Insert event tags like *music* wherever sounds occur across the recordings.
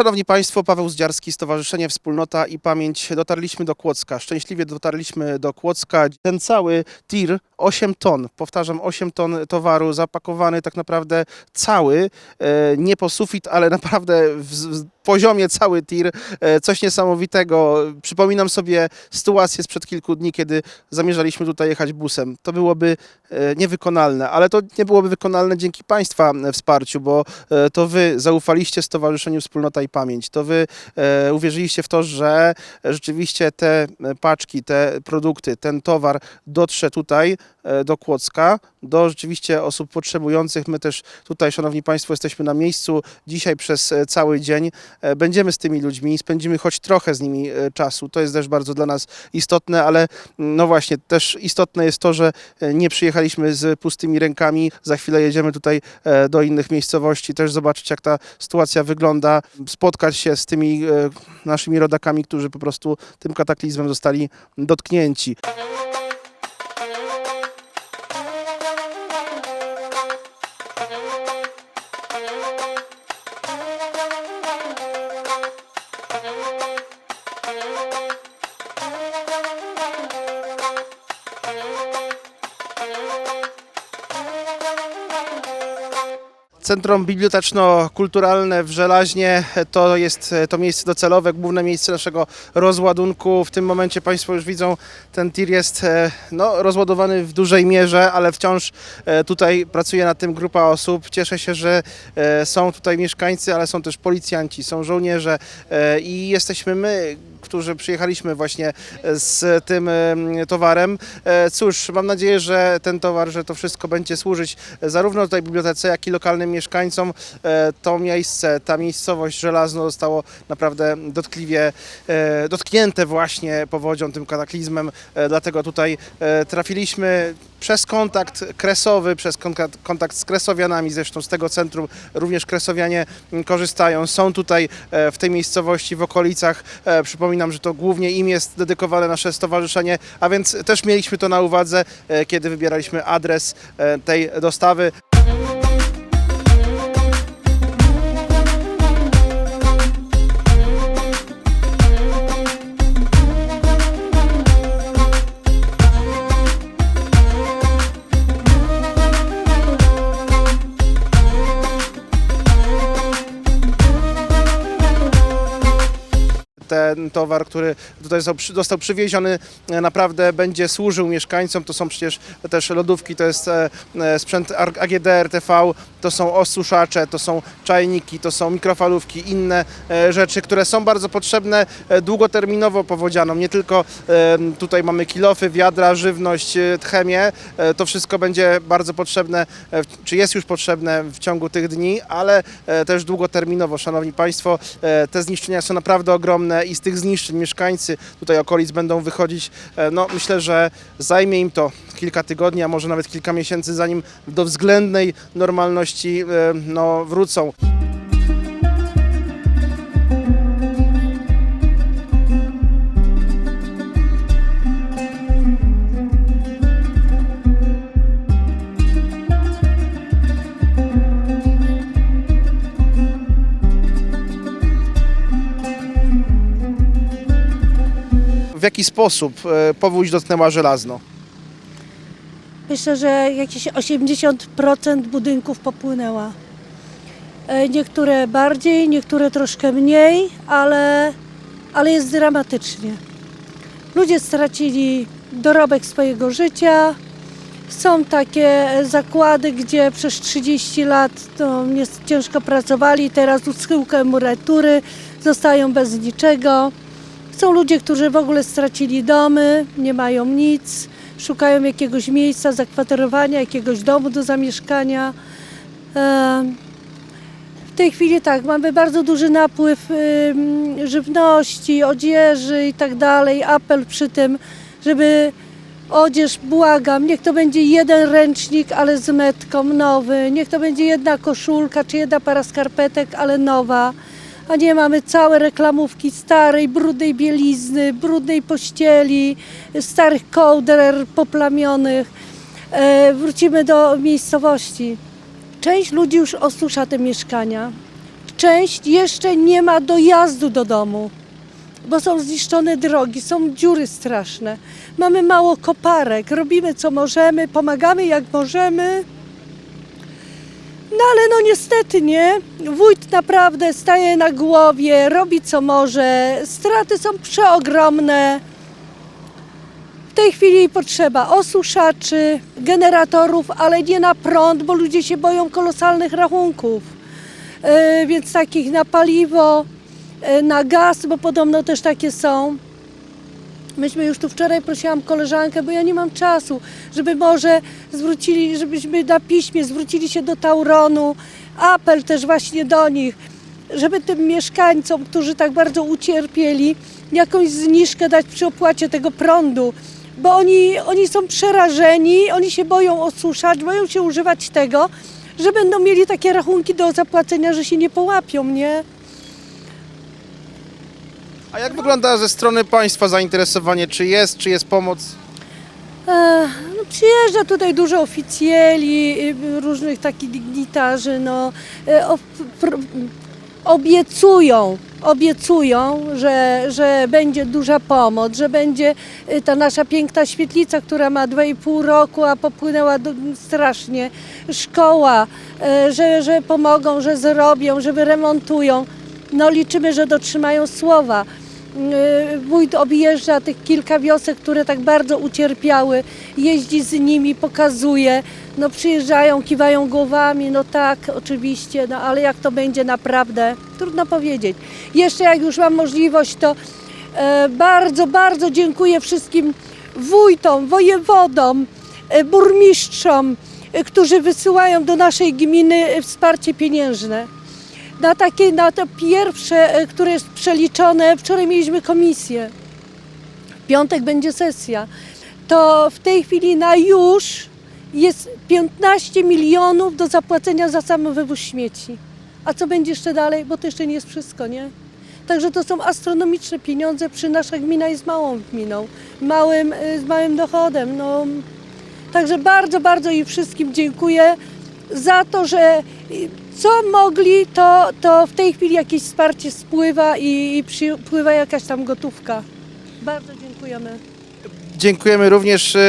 Szanowni Państwo, Paweł Zdziarski, Stowarzyszenie Wspólnota i Pamięć. Dotarliśmy do Kłodzka. Szczęśliwie dotarliśmy do Kłodzka. Ten cały tir, 8 ton, powtarzam, 8 ton towaru zapakowany tak naprawdę cały, e, nie po sufit, ale naprawdę w, poziomie cały tir. E, coś niesamowitego. Przypominam sobie sytuację sprzed kilku dni, kiedy zamierzaliśmy tutaj jechać busem. To byłoby e, niewykonalne, ale to nie byłoby wykonalne dzięki Państwa wsparciu, bo to Wy zaufaliście Stowarzyszeniu Wspólnota i Pamięć. To Wy e, uwierzyliście w to, że rzeczywiście te e, paczki, te produkty, ten towar dotrze tutaj e, do Kłodzka, do rzeczywiście osób potrzebujących. My też tutaj, Szanowni Państwo, jesteśmy na miejscu dzisiaj przez e, cały dzień. E, Będziemy z tymi ludźmi, spędzimy choć trochę z nimi czasu. To jest też bardzo dla nas istotne, ale mm, no właśnie, też istotne jest to, że nie przyjechaliśmy z pustymi rękami. Za chwilę jedziemy tutaj do innych miejscowości, też zobaczyć, jak ta sytuacja wygląda, spotkać się z tymi e, naszymi rodakami, którzy po prostu tym kataklizmem zostali dotknięci. Centrum Biblioteczno-Kulturalne w Żelaźnie to jest e, to miejsce docelowe, główne miejsce naszego rozładunku. W tym momencie Państwo już widzą, ten tir jest e, no, rozładowany w dużej mierze, ale wciąż e, tutaj pracuje nad tym grupa osób. Cieszę się, że e, są tutaj mieszkańcy, ale są też policjanci, są żołnierze e, i jesteśmy my, którzy przyjechaliśmy właśnie z tym em, towarem. E, Cóż, mam nadzieję, że ten towar, że to wszystko będzie służyć zarówno tutaj bibliotece, jak i lokalnym mieszkańcom. E, To miejsce, ta miejscowość Żelazno zostało naprawdę dotkliwie e, dotknięte właśnie powodzią, tym kataklizmem, E, dlatego tutaj e, trafiliśmy przez kontakt kresowy, przez kontakt, kontakt z kresowianami, zresztą z tego centrum również kresowianie korzystają. Są tutaj e, w tej miejscowości, w okolicach. E, Przypominam, że to głównie im jest dedykowane nasze stowarzyszenie, a więc też mieliśmy to na uwadze, e, kiedy wybieraliśmy adres tej dostawy. Sport ten towar, który tutaj został, przy- został przywieziony, e, naprawdę będzie służył mieszkańcom. To są przecież też lodówki, to jest e, e, sprzęt AGD, RTV, to są osuszacze, to są czajniki, to są mikrofalówki, inne rzeczy, które są bardzo potrzebne długoterminowo powodzianom. Nie tylko tutaj mamy kilofy, wiadra, żywność, chemię. To wszystko będzie bardzo potrzebne, czy jest już potrzebne w ciągu tych dni, ale też długoterminowo. Szanowni Państwo, te zniszczenia są naprawdę ogromne i z tych zniszczeń mieszkańcy tutaj okolic będą wychodzić. e, No myślę, że zajmie im to kilka tygodni, a może nawet kilka miesięcy, zanim do względnej normalności e, no, wrócą. W jaki sposób e, powódź dotknęła żelazno? Myślę, że jakieś 80% budynków popłynęła. E, Niektóre bardziej, niektóre troszkę mniej, ale, ale jest dramatycznie. Ludzie stracili dorobek swojego życia. Są takie zakłady, gdzie przez 30 lat jest ciężko pracowali, teraz u schyłku emerytury zostają bez niczego. Są ludzie, którzy w ogóle stracili domy, nie mają nic, szukają jakiegoś miejsca zakwaterowania, jakiegoś domu do zamieszkania. W tej chwili tak, mamy bardzo duży napływ żywności, odzieży i tak dalej. Apel przy tym, żeby Odzież, błagam, niech to będzie jeden ręcznik, ale z metką nowy. Niech to będzie jedna koszulka czy jedna para skarpetek, ale nowa. A nie mamy całe reklamówki starej, brudnej bielizny, brudnej pościeli, starych kołder poplamionych. E, wrócimy do miejscowości. Część ludzi już osusza te mieszkania. Część jeszcze nie ma dojazdu do domu, bo są zniszczone drogi, są dziury straszne. Mamy mało koparek, robimy co możemy, pomagamy jak możemy. No ale no niestety nie. Wójt naprawdę staje na głowie, robi co może. Straty są przeogromne. W tej chwili potrzeba osuszaczy, generatorów, ale nie na prąd, bo ludzie się boją kolosalnych rachunków. E, więc takich na paliwo, e, na gaz, bo podobno też takie są. Myśmy już tu wczoraj prosiłam koleżankę, bo ja nie mam czasu, żeby może zwrócili, żebyśmy na piśmie zwrócili się do Tauronu, apel też właśnie do nich, żeby tym mieszkańcom, którzy tak bardzo ucierpieli, jakąś zniżkę dać przy opłacie tego prądu, bo oni, oni są przerażeni, oni się boją osuszać, boją się używać tego, że będą mieli takie rachunki do zapłacenia, że się nie połapią, nie? A jak wygląda ze strony państwa zainteresowanie? Czy jest, czy jest pomoc? No, przyjeżdża tutaj dużo oficjeli, y, różnych takich dignitarzy, no, pr- obiecują, obiecują, że, że będzie duża pomoc, że będzie y, ta nasza piękna świetlica, która ma 2,5 roku, a popłynęła do, strasznie, szkoła, że, że pomogą, że zrobią, że wyremontują. No liczymy, że dotrzymają słowa. Y, Wójt objeżdża tych kilka wiosek, które tak bardzo ucierpiały, jeździ z nimi, pokazuje, no przyjeżdżają, kiwają głowami, no tak, oczywiście, no ale jak to będzie naprawdę, trudno powiedzieć. Jeszcze jak już mam możliwość, to e, bardzo, bardzo dziękuję wszystkim wójtom, wojewodom, e, burmistrzom, e, którzy wysyłają do naszej gminy wsparcie pieniężne na takie, na to pierwsze, e, które jest przeliczone, wczoraj mieliśmy komisję, w piątek będzie sesja, to w tej chwili na już jest 15 milionów do zapłacenia za sam wywóz śmieci. A co będzie jeszcze dalej? Bo to jeszcze nie jest wszystko, nie? Także to są astronomiczne pieniądze, przy nasza gmina jest małą gminą, małym, e, z małym dochodem. No. Także bardzo, bardzo im wszystkim dziękuję za to, że co mogli, to, to w tej chwili jakieś wsparcie spływa i, i przypływa jakaś tam gotówka. Bardzo dziękujemy. Dziękujemy również. e,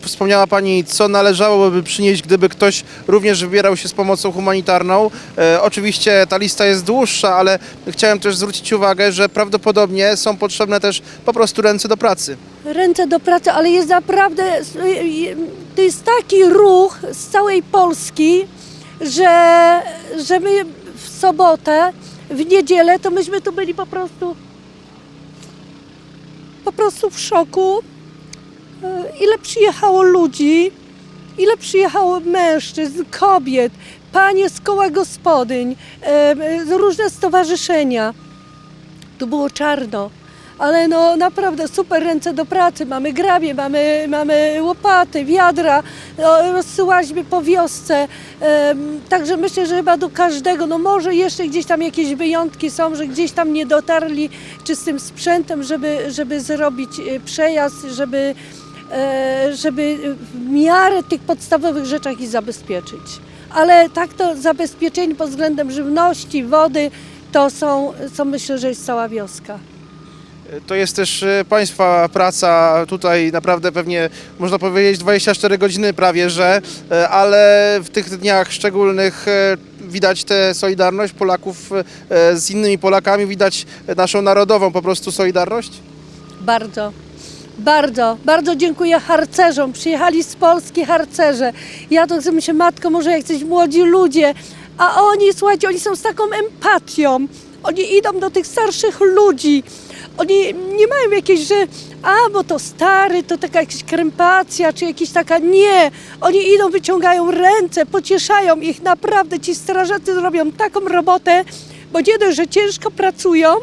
Wspomniała Pani, co należałoby przynieść, gdyby ktoś również wybierał się z pomocą humanitarną. E, Oczywiście ta lista jest dłuższa, ale chciałem też zwrócić uwagę, że prawdopodobnie są potrzebne też po prostu ręce do pracy. Ręce do pracy, ale jest naprawdę, to jest taki ruch z całej Polski, że, że my w sobotę, w niedzielę, to myśmy tu byli po prostu po prostu w szoku, e, ile przyjechało ludzi, ile przyjechało mężczyzn, kobiet, panie z koła gospodyń, e, różne stowarzyszenia. Tu było czarno, ale no naprawdę super ręce do pracy. Mamy grabie, mamy, mamy łopaty, wiadra, no, rozsyłaliśmy po wiosce. Także myślę, że chyba do każdego, no może jeszcze gdzieś tam jakieś wyjątki są, że gdzieś tam nie dotarli czy z tym sprzętem, żeby, żeby zrobić e, przejazd, żeby, e, żeby w miarę tych podstawowych rzeczach ich zabezpieczyć. Ale tak to zabezpieczeń pod względem żywności, wody, to są, są myślę, że jest cała wioska. To jest też e, Państwa praca tutaj naprawdę pewnie można powiedzieć 24 godziny prawie, że, e, ale w tych dniach szczególnych e, widać tę solidarność Polaków z innymi Polakami, widać naszą narodową po prostu solidarność. Bardzo, bardzo, bardzo dziękuję harcerzom. Przyjechali z Polski harcerze. Ja to chcę myślę, matko, może jacyś młodzi ludzie, a oni, słuchajcie, oni są z taką empatią. Oni idą do tych starszych ludzi. Oni nie mają jakiejś, że a, bo to stary, to taka jakaś krępacja, czy jakaś taka, nie. Oni idą, wyciągają ręce, pocieszają ich, naprawdę ci strażacy robią taką robotę, bo nie dość, że ciężko pracują,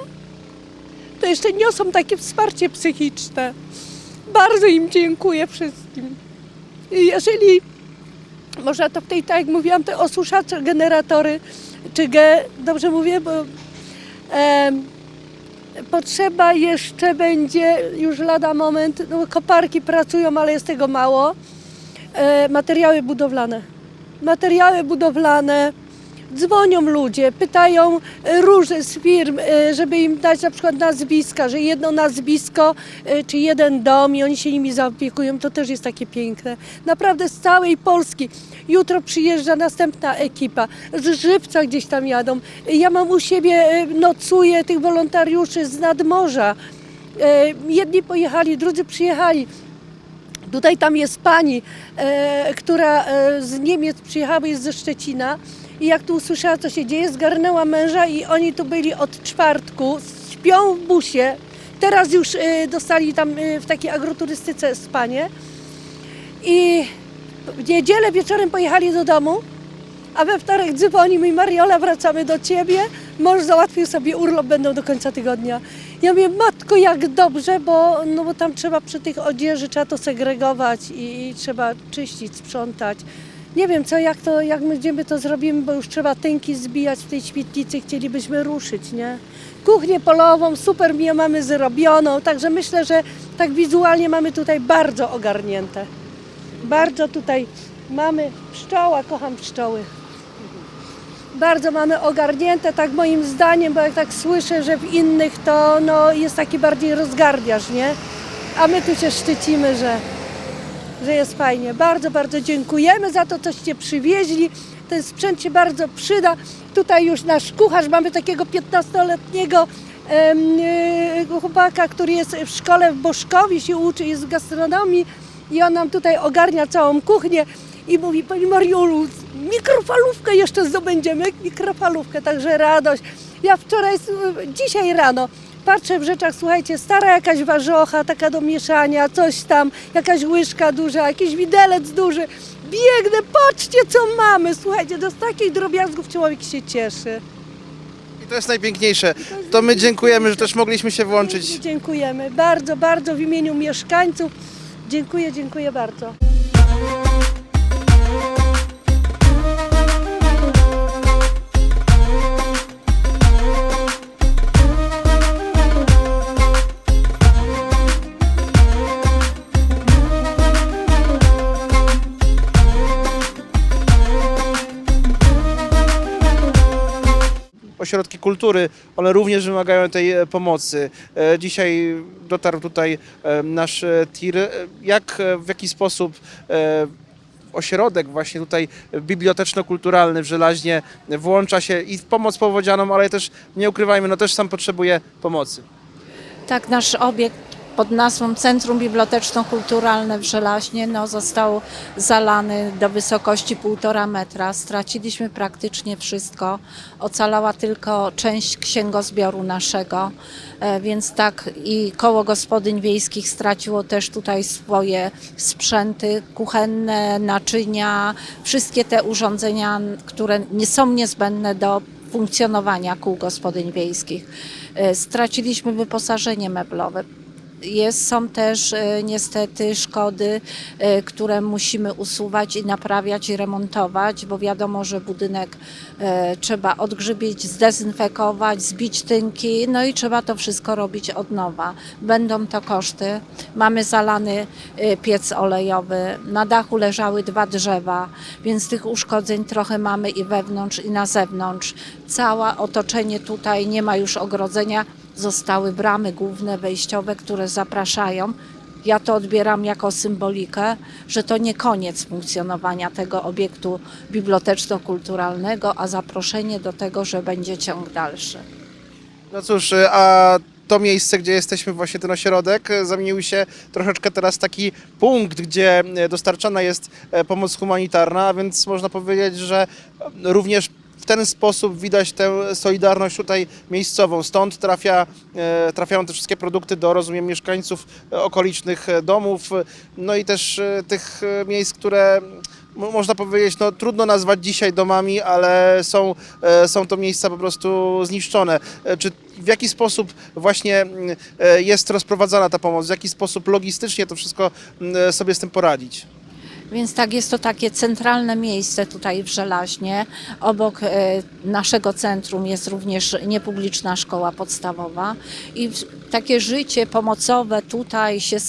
to jeszcze niosą takie wsparcie psychiczne. Bardzo im dziękuję wszystkim. I Jeżeli można to w tej, tak jak mówiłam, te osuszacze, generatory, czy ge, dobrze mówię, bo potrzeba jeszcze będzie, już lada moment, no, koparki pracują, ale jest tego mało, e, materiały budowlane. Materiały budowlane, dzwonią ludzie, pytają e, różne z firm, e, żeby im dać na przykład nazwiska, że jedno nazwisko e, czy jeden dom i oni się nimi zaopiekują, to też jest takie piękne. Naprawdę z całej Polski. Jutro przyjeżdża następna ekipa, z Żywca gdzieś tam jadą. Ja mam u siebie, nocuję tych wolontariuszy z nadmorza. Jedni pojechali, drudzy przyjechali. Tutaj tam jest pani, e, która e, z Niemiec przyjechała, jest ze Szczecina i jak tu usłyszała, co się dzieje, zgarnęła męża i oni tu byli od czwartku, śpią w busie. Teraz już e, dostali tam e, w takiej agroturystyce spanie i w niedzielę wieczorem pojechali do domu, a we wtorek dzwoni mi Mariola, wracamy do ciebie. Mąż załatwił sobie urlop, będą do końca tygodnia. Ja mówię, matko, jak dobrze, bo, no bo tam trzeba przy tych odzieży, trzeba to segregować i, i trzeba czyścić, sprzątać. Nie wiem, co, jak to, jak my, gdzie my to zrobimy, bo już trzeba tynki zbijać w tej świetlicy, chcielibyśmy ruszyć, nie? Kuchnię polową, super mi mamy zrobioną, także myślę, że tak wizualnie mamy tutaj bardzo ogarnięte. Bardzo tutaj mamy pszczoła, kocham pszczoły. Bardzo mamy ogarnięte, tak moim zdaniem, bo jak tak słyszę, że w innych to no, jest taki bardziej rozgardiaż, nie? A my tu się szczycimy, że, że jest fajnie. Bardzo, bardzo dziękujemy za to, coście przywieźli. Ten sprzęt się bardzo przyda. Tutaj już nasz kucharz, mamy takiego 15-letniego em, e, chłopaka, który jest w szkole w Boszkowie, się uczy, jest w gastronomii i on nam tutaj ogarnia całą kuchnię i mówi, Pani Mariolu, mikrofalówkę jeszcze zdobędziemy, mikrofalówkę, także radość. Ja wczoraj, dzisiaj rano patrzę w rzeczach, słuchajcie, stara jakaś warzocha, taka do mieszania, coś tam, jakaś łyżka duża, jakiś widelec duży. Biegnę, patrzcie co mamy, słuchajcie, do takich drobiazgów człowiek się cieszy. I to jest najpiękniejsze. To my dziękujemy, że też mogliśmy się włączyć. Dziękujemy, bardzo, bardzo w imieniu mieszkańców. Dziękuję, dziękuję bardzo. Ośrodki kultury, one również wymagają tej e, pomocy. E, Dzisiaj dotarł tutaj e, nasz tir. Jak, w jaki sposób ośrodek właśnie tutaj biblioteczno-kulturalny w Żelaźnie włącza się i w pomoc powodzianom, ale też nie ukrywajmy, no też sam potrzebuje pomocy. Tak, nasz obiekt pod nazwą Centrum Biblioteczno-Kulturalne w Żelaźnie no, został zalany do wysokości 1,5 metra. Straciliśmy praktycznie wszystko. Ocalała tylko część księgozbioru naszego, e, więc tak i koło gospodyń wiejskich straciło też tutaj swoje sprzęty kuchenne, naczynia, wszystkie te urządzenia, które nie są niezbędne do funkcjonowania kół gospodyń wiejskich. E, Straciliśmy wyposażenie meblowe. Jest, są też e, niestety szkody, e, które musimy usuwać i naprawiać i remontować, bo wiadomo, że budynek e, trzeba odgrzybić, zdezynfekować, zbić tynki, no i trzeba to wszystko robić od nowa. Będą to koszty. Mamy zalany piec olejowy, na dachu leżały dwa drzewa, więc tych uszkodzeń trochę mamy i wewnątrz, i na zewnątrz. Całe otoczenie tutaj nie ma już ogrodzenia, zostały bramy główne wejściowe, które zapraszają. Ja to odbieram jako symbolikę, że to nie koniec funkcjonowania tego obiektu biblioteczno-kulturalnego, a zaproszenie do tego, że będzie ciąg dalszy. No cóż, e, a to miejsce, gdzie jesteśmy, właśnie ten ośrodek, e, zamienił się troszeczkę teraz taki punkt, gdzie e, dostarczana jest pomoc humanitarna, więc można powiedzieć, że również ten sposób widać tę solidarność tutaj miejscową. Stąd trafia, e, trafiają te wszystkie produkty do, rozumiem, mieszkańców okolicznych e, domów, e, no i też tych miejsc, które mo- można powiedzieć, no trudno nazwać dzisiaj domami, ale są, są to miejsca po prostu zniszczone. Czy w jaki sposób właśnie jest rozprowadzana ta pomoc, w jaki sposób logistycznie to wszystko sobie z tym poradzić. Więc tak, jest to takie centralne miejsce tutaj w Żelaźnie. Obok e, naszego centrum jest również niepubliczna szkoła podstawowa i takie życie pomocowe tutaj się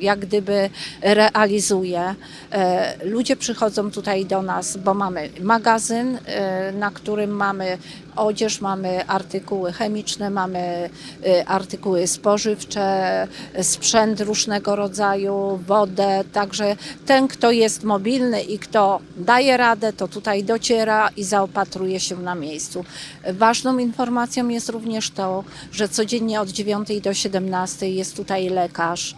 jak gdyby realizuje. E, Ludzie przychodzą tutaj do nas, bo mamy magazyn, e, na którym mamy odzież, mamy artykuły chemiczne, mamy e, artykuły spożywcze, sprzęt różnego rodzaju, wodę. Także ten, kto jest mobilny i kto daje radę, to tutaj dociera i zaopatruje się na miejscu. Ważną informacją jest również to, że codziennie od 9 do 17 jest tutaj lekarz.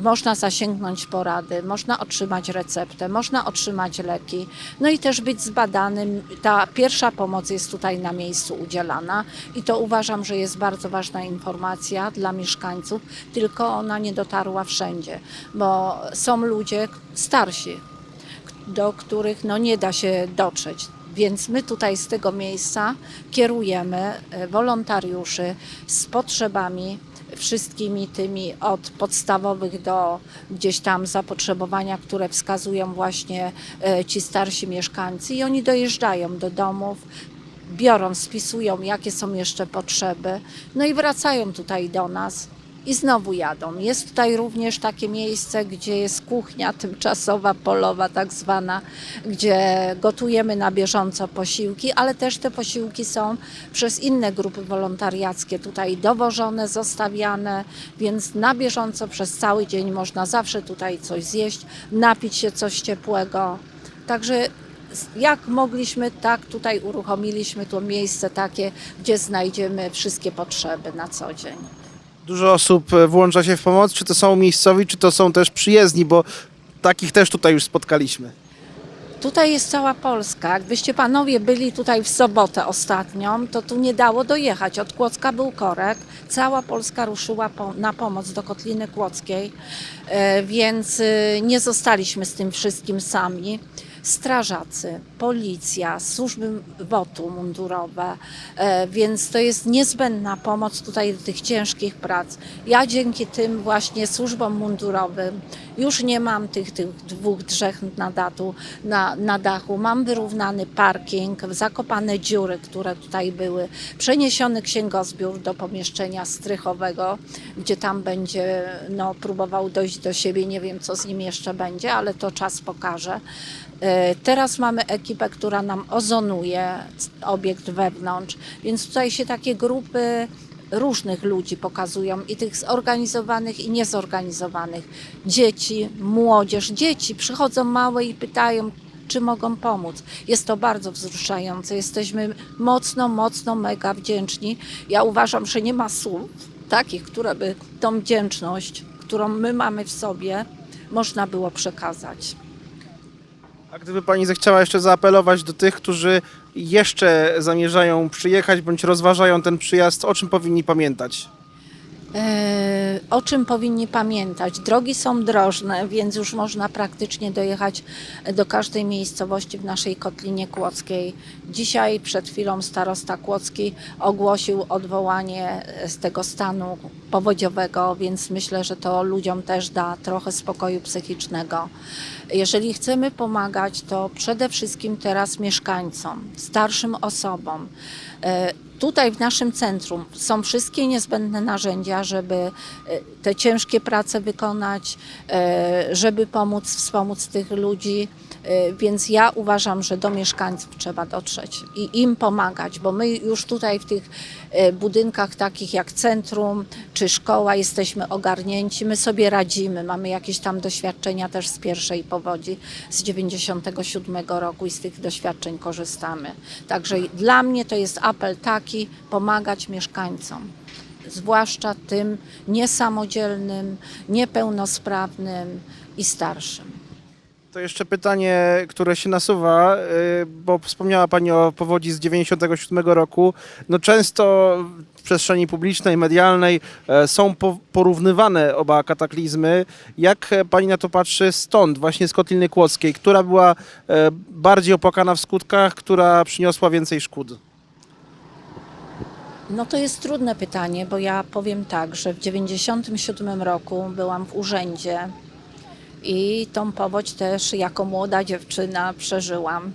Można zasięgnąć porady, można otrzymać receptę, można otrzymać leki, no i też być zbadanym. Ta pierwsza pomoc jest tutaj na miejscu udzielana i to uważam, że jest bardzo ważna informacja dla mieszkańców, tylko ona nie dotarła wszędzie, bo są ludzie starsi, do których no, nie da się dotrzeć. Więc my tutaj z tego miejsca kierujemy e, wolontariuszy z potrzebami wszystkimi tymi od podstawowych do gdzieś tam zapotrzebowania, które wskazują właśnie e, ci starsi mieszkańcy. I oni dojeżdżają do domów, biorą, spisują jakie są jeszcze potrzeby, no i wracają tutaj do nas i znowu jadą. Jest tutaj również takie miejsce, gdzie jest kuchnia tymczasowa, polowa tak zwana, gdzie gotujemy na bieżąco posiłki, ale też te posiłki są przez inne grupy wolontariackie tutaj dowożone, zostawiane, więc na bieżąco przez cały dzień można zawsze tutaj coś zjeść, napić się coś ciepłego. Także jak mogliśmy, tak tutaj uruchomiliśmy to miejsce takie, gdzie znajdziemy wszystkie potrzeby na co dzień. Dużo osób e, włącza się w pomoc, czy to są miejscowi, czy to są też przyjezdni, bo takich też tutaj już spotkaliśmy. Tutaj jest cała Polska. Jakbyście panowie byli tutaj w sobotę ostatnią, to tu nie dało dojechać. Od Kłodzka był korek. Cała Polska ruszyła po, na pomoc do Kotliny Kłodzkiej, e, więc e, nie zostaliśmy z tym wszystkim sami. Strażacy, policja, służby WOT-u mundurowe, e, więc to jest niezbędna pomoc tutaj do tych ciężkich prac. Ja dzięki tym właśnie służbom mundurowym już nie mam tych, tych dwóch drzew na, datu, na, na dachu. Mam wyrównany parking, zakopane dziury, które tutaj były, przeniesiony księgozbiór do pomieszczenia strychowego, gdzie tam będzie no, próbował dojść do siebie. Nie wiem, co z nim jeszcze będzie, ale to czas pokaże. E, Teraz mamy ekipę, która nam ozonuje obiekt wewnątrz, więc tutaj się takie grupy różnych ludzi pokazują i tych zorganizowanych i niezorganizowanych. Dzieci, młodzież, dzieci przychodzą małe i pytają, czy mogą pomóc. Jest to bardzo wzruszające. Jesteśmy mocno, mocno mega wdzięczni. Ja uważam, że nie ma słów takich, które by tą wdzięczność, którą my mamy w sobie, można było przekazać. A gdyby pani zechciała jeszcze zaapelować do tych, którzy jeszcze zamierzają przyjechać bądź rozważają ten przyjazd, o czym powinni pamiętać? E, O czym powinni pamiętać? Drogi są drożne, więc już można praktycznie dojechać do każdej miejscowości w naszej Kotlinie Kłodzkiej. Dzisiaj przed chwilą starosta Kłodzki ogłosił odwołanie z tego stanu powodziowego, więc myślę, że to ludziom też da trochę spokoju psychicznego. Jeżeli chcemy pomagać, to przede wszystkim teraz mieszkańcom, starszym osobom. Tutaj w naszym centrum są wszystkie niezbędne narzędzia, żeby e, te ciężkie prace wykonać, e, żeby pomóc, wspomóc tych ludzi. E, Więc ja uważam, że do mieszkańców trzeba dotrzeć i im pomagać, bo my już tutaj w tych e, budynkach takich jak centrum czy szkoła jesteśmy ogarnięci, my sobie radzimy, mamy jakieś tam doświadczenia też z pierwszej powodzi z 97 roku i z tych doświadczeń korzystamy. Także dla mnie to jest apel taki, pomagać mieszkańcom zwłaszcza tym niesamodzielnym, niepełnosprawnym i starszym. To jeszcze pytanie, które się nasuwa, y, bo wspomniała Pani o powodzi z 97 roku. No często w przestrzeni publicznej, medialnej e, są po- porównywane oba kataklizmy. Jak Pani na to patrzy stąd, właśnie z Kotliny Kłodzkiej? Która była e, bardziej opłakana w skutkach, która przyniosła więcej szkód? No to jest trudne pytanie, bo ja powiem tak, że w 97 roku byłam w urzędzie i tą powódź też jako młoda dziewczyna przeżyłam.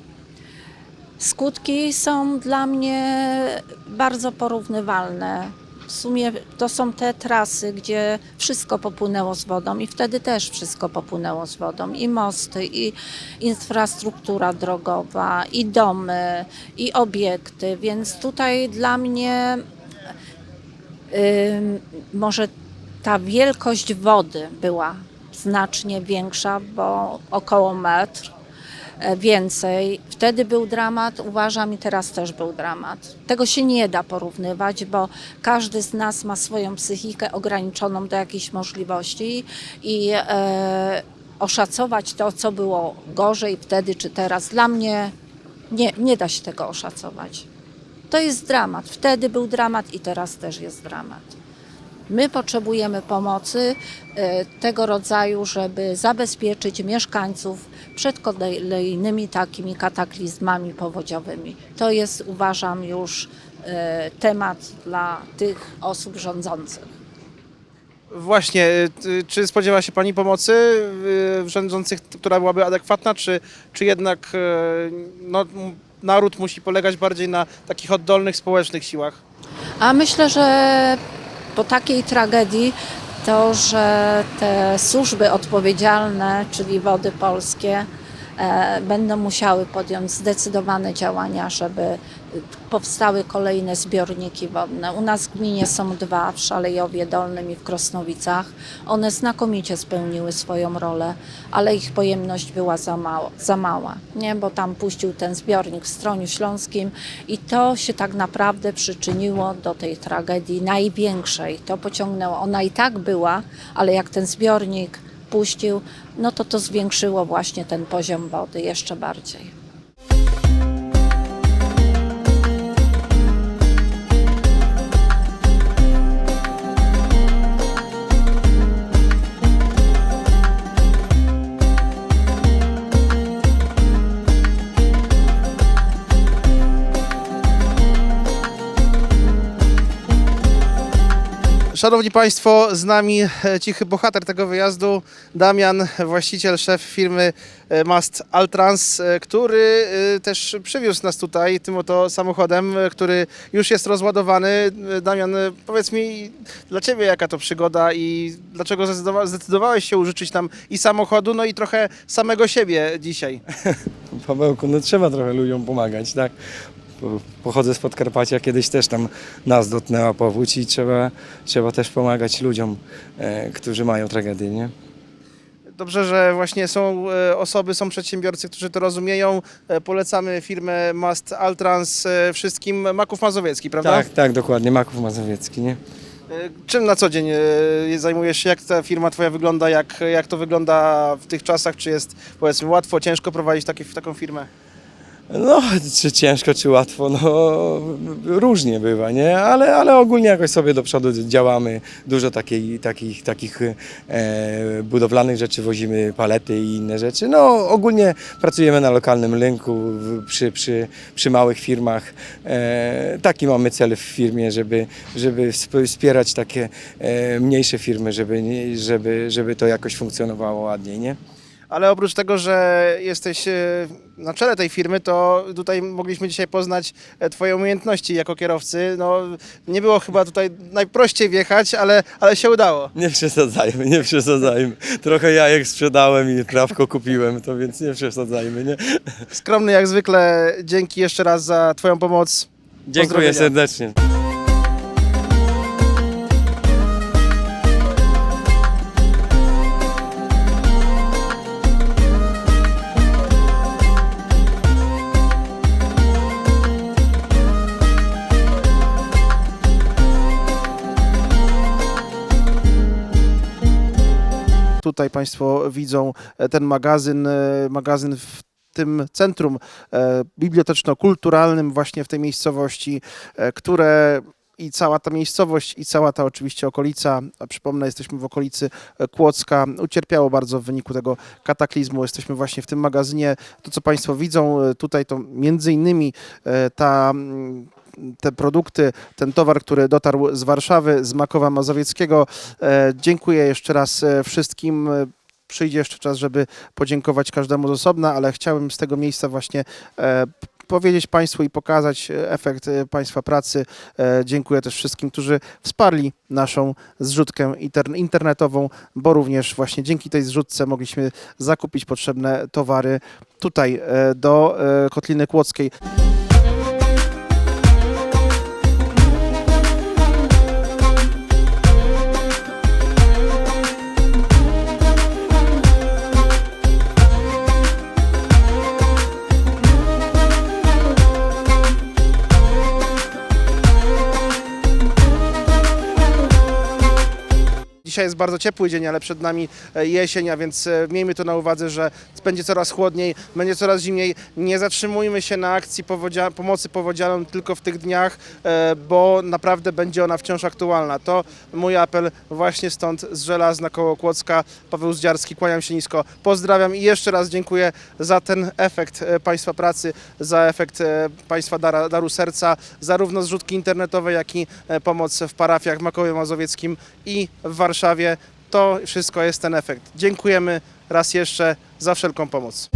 Skutki są dla mnie bardzo porównywalne. W sumie to są te trasy, gdzie wszystko popłynęło z wodą i wtedy też wszystko popłynęło z wodą. I mosty, i infrastruktura drogowa, i domy, i obiekty. Więc tutaj dla mnie ym, może ta wielkość wody była znacznie większa, bo około metr e, więcej. Wtedy był dramat, uważam, i teraz też był dramat. Tego się nie da porównywać, bo każdy z nas ma swoją psychikę ograniczoną do jakichś możliwości i e, oszacować to, co było gorzej wtedy czy teraz, dla mnie nie, nie da się tego oszacować. To jest dramat. Wtedy był dramat i teraz też jest dramat. My potrzebujemy pomocy e, tego rodzaju, żeby zabezpieczyć mieszkańców przed kolejnymi takimi kataklizmami powodziowymi. To jest, uważam, już e, temat dla tych osób rządzących. Właśnie, y, czy spodziewa się Pani pomocy rządzących, która byłaby adekwatna, czy, czy jednak no, naród musi polegać bardziej na takich oddolnych społecznych siłach? A myślę, że po takiej tragedii to, że te służby odpowiedzialne, czyli wody polskie, e, będą musiały podjąć zdecydowane działania, żeby powstały kolejne zbiorniki wodne. U nas w gminie są dwa, w Szalejowie Dolnym i w Krosnowicach. One znakomicie spełniły swoją rolę, ale ich pojemność była za, mało, za mała, nie? bo tam puścił ten zbiornik w Stroniu Śląskim i to się tak naprawdę przyczyniło do tej tragedii największej. To pociągnęło, ona i tak była, ale jak ten zbiornik puścił, no to to zwiększyło właśnie ten poziom wody jeszcze bardziej. Szanowni Państwo, z nami e, cichy bohater tego wyjazdu, Damian, właściciel, szef firmy e, Mast Altrans, e, który też przywiózł nas tutaj tym oto samochodem, który już jest rozładowany. Damian, powiedz mi, dla Ciebie jaka to przygoda i dlaczego zdecydowa- zdecydowałeś się użyczyć tam i samochodu, no i trochę samego siebie dzisiaj? *laughs* Pawełku, no trzeba trochę ludziom pomagać, tak? Po- Pochodzę z Podkarpacia, kiedyś też tam nas dotknęła powódź i trzeba, trzeba też pomagać ludziom, e, którzy mają tragedię, nie? Dobrze, że właśnie są e, osoby, są przedsiębiorcy, którzy to rozumieją. E, Polecamy firmę Mast Altrans wszystkim. Maków Mazowiecki, prawda? Tak, tak, dokładnie, Maków Mazowiecki, nie? Czym na co dzień zajmujesz się? Jak ta firma twoja wygląda? Jak, jak to wygląda w tych czasach? Czy jest powiedzmy łatwo, ciężko prowadzić takie, taką firmę? No, czy ciężko, czy łatwo, no różnie bywa, nie? Ale, ale ogólnie jakoś sobie do przodu działamy. Dużo takiej, takich, takich e, budowlanych rzeczy wozimy, palety i inne rzeczy. No, ogólnie pracujemy na lokalnym rynku, przy, przy, przy małych firmach. E, taki mamy cel w firmie, żeby, żeby wsp- wspierać takie e, mniejsze firmy, żeby, żeby, żeby to jakoś funkcjonowało ładniej, nie? Ale oprócz tego, że jesteś e, na czele tej firmy, to tutaj mogliśmy dzisiaj poznać e, twoje umiejętności jako kierowcy. No, nie było chyba tutaj najprościej wjechać, ale, ale się udało. Nie przesadzajmy, nie przesadzajmy. Trochę jajek sprzedałem i prawko kupiłem, to więc nie przesadzajmy, nie? Skromny jak zwykle. Dzięki jeszcze raz za twoją pomoc. Dziękuję serdecznie. Tutaj Państwo widzą e, ten magazyn, e, magazyn w tym centrum e, biblioteczno-kulturalnym właśnie w tej miejscowości, które i cała ta miejscowość i cała ta oczywiście okolica, przypomnę, jesteśmy w okolicy Kłodzka, ucierpiało bardzo w wyniku tego kataklizmu. Jesteśmy właśnie w tym magazynie. To, co Państwo widzą tutaj, to między innymi ta mm, te produkty, ten towar, który dotarł z Warszawy, z Makowa Mazowieckiego. E, Dziękuję jeszcze raz e, wszystkim. E, Przyjdzie jeszcze czas, żeby podziękować każdemu z osobna, ale chciałem z tego miejsca właśnie powiedzieć Państwu i pokazać efekt Państwa pracy. Dziękuję też wszystkim, którzy wsparli naszą zrzutkę inter- internetową, bo również właśnie dzięki tej zrzutce mogliśmy zakupić potrzebne towary tutaj do Kotliny Kłodzkiej. Dzisiaj jest bardzo ciepły dzień, ale przed nami e, jesień, a więc e, miejmy to na uwadze, że będzie coraz chłodniej, będzie coraz zimniej. Nie zatrzymujmy się na akcji powodzia- pomocy powodzianom tylko w tych dniach, e, bo naprawdę będzie ona wciąż aktualna. To mój apel właśnie stąd z Żelazna koło Kłodzka. Paweł Zdziarski, kłaniam się nisko, pozdrawiam i jeszcze raz dziękuję za ten efekt Państwa pracy, za efekt Państwa dara, daru serca, zarówno zrzutki internetowe, jak i pomoc w parafiach w Makowie Mazowieckim i w Warszawie. To wszystko jest ten efekt. Dziękujemy raz jeszcze za wszelką pomoc.